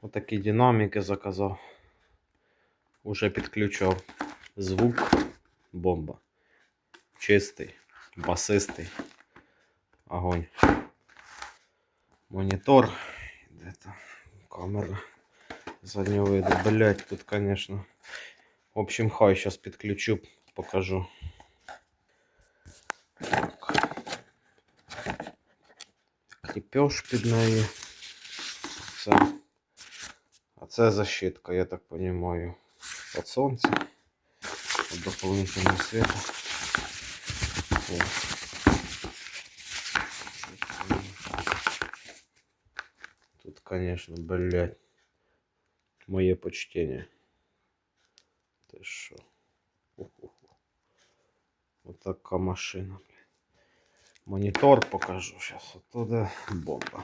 Отакі динаміки заказав. Уже підключав. Звук бомба. Чистий, басистий. Огонь. Монітор. Де там камера заднього виду. Блять, тут, конечно. В общем, хай сейчас підключу, покажу. Так. Кріпеж під неї. Це. А це защитка, я так понимаю, от сонця. От дополнительного света. О. Тут, конечно, блядь, моє почтение. Ти що? Уху-ху. Отака машина, блядь. Монітор покажу зараз. Оттуда бомба.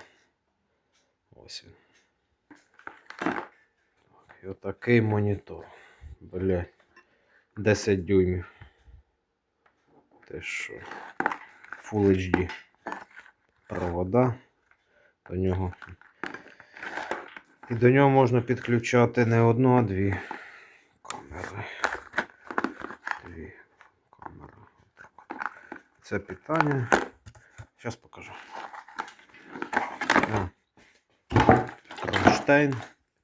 Ось він. І отакий монітор. Блядь. 10 дюймів. Те що? Full HD. Провода до нього. І до нього можна підключати не одну, а дві камери. Дві камери. Це питання. Зараз покажу. Кронштейн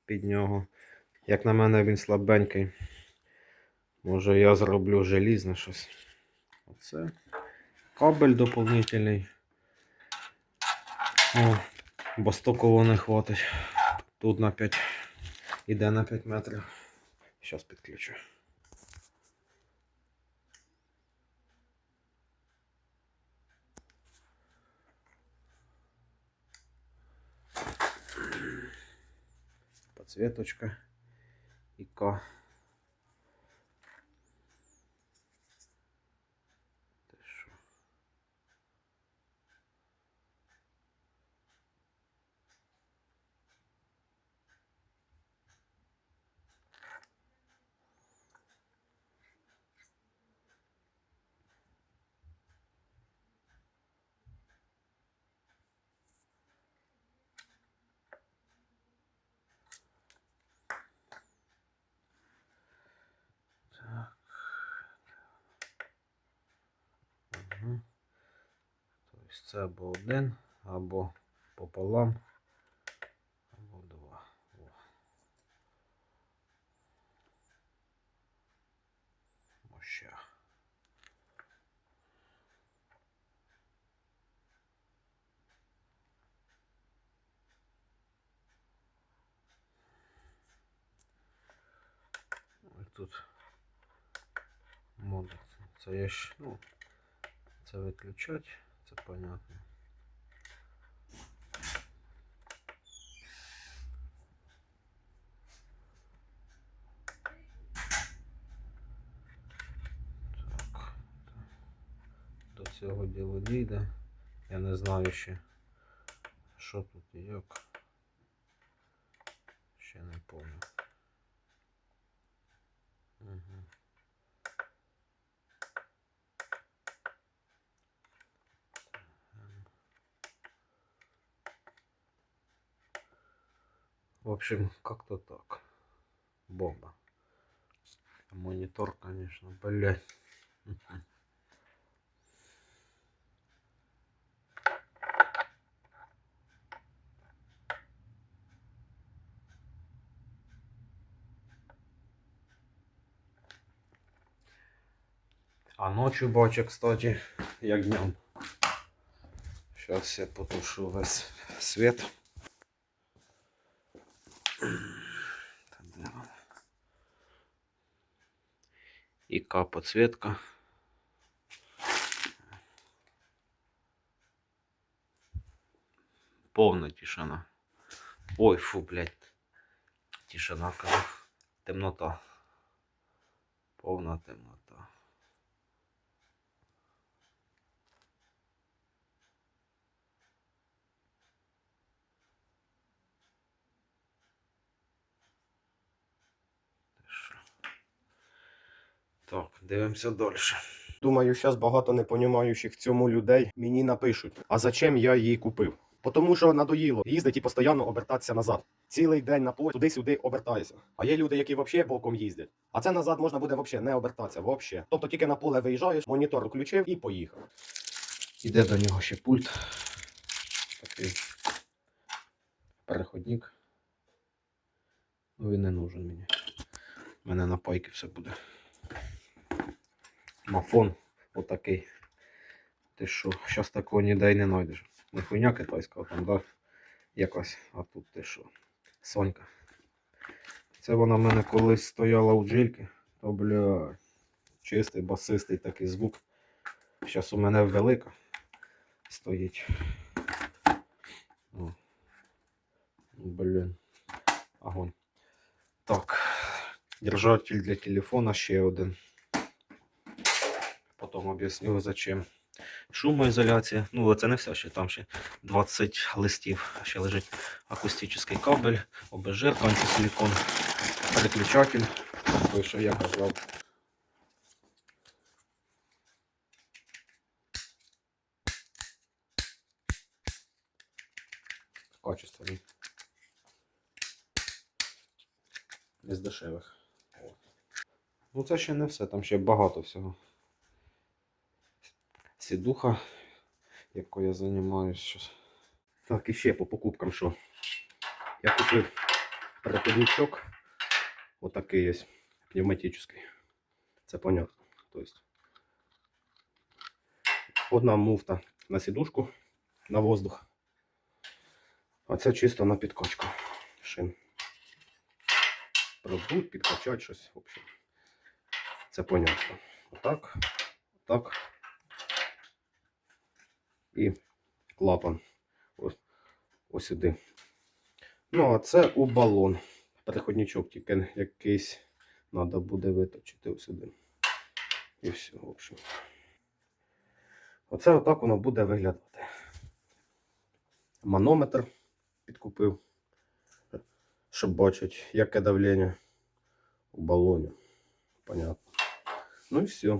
під нього. Як на мене він слабенький. Може я зроблю желізне щось. Оце. Кабель доповнительний. О, бо стоково не хватить. Тут на 5. Іде на 5 метрів. Зараз підключу. Подсветочка. ИК. Це або один, або пополам, або два. О. Моща. Ось тут мод. Це я ж, ну, це виключать, це понятно. Так. До цього діло дійде. Я не знаю ще, що тут і як. Ще не понял. В общем, как-то так. Бомба. Монитор, конечно, блядь. А ночью бачу, кстати, як днем. Сейчас я потушу весь свет. Де подсветка. Повна тишина. Ой, фу, блядь. Тишина. Темнота. Повна темнота. Так, дивимося далі. Думаю, зараз багато непонімаючих в цьому людей мені напишуть, а зачем я її купив? Тому що надоїло їздити і постійно обертатися назад. цілий день на полі туди-сюди обертаєшся. А є люди, які взагалі боком їздять. А це назад можна буде взагалі не обертатися. Взагалі. Тобто тільки на поле виїжджаєш, монітор включив і поїхав. Іде до нього ще пульт. Такий переходник. Ну він не нужен мені. У мене на пайки все буде. Мафон отакий. Ти що, зараз такого ніде й не знайдеш. Не хуйня китайська, там, да, якась, а тут ти що? Сонька. Це вона в мене колись стояла у джильки. То, бля, чистий, басистий такий звук. Зараз у мене велика стоїть. О. Блін. Огонь. Так. Держатель для телефона ще один. Потім об'ясню зачем. Шумоізоляція. Ну, це не все, ще там ще 20 листів. Ще лежить акустичний кабель, ОБЖ, антисиликон, переключатель. Той, що я казав. Качественний. Не з дешевих. Ну, це ще не все, там ще багато всього. Сідуха, якою я займаюся. Так, і ще по покупкам, що я купив переходничок. Отакий є пневматичний. Це понятно. Тобто, одна муфта на сідушку, на воздух. А це чисто на підкачку шин. Продуть, підкачати щось. В общем. Це понятно. Отак, отак. І клапан. Ось, ось сюди. Ну, а це у балон. Переходничок тільки якийсь треба буде виточити ось сюди. І все, в общем. Оце отак воно буде виглядати. Манометр підкупив, щоб бачити, яке давлення у балоні. Понятно. Ну і все.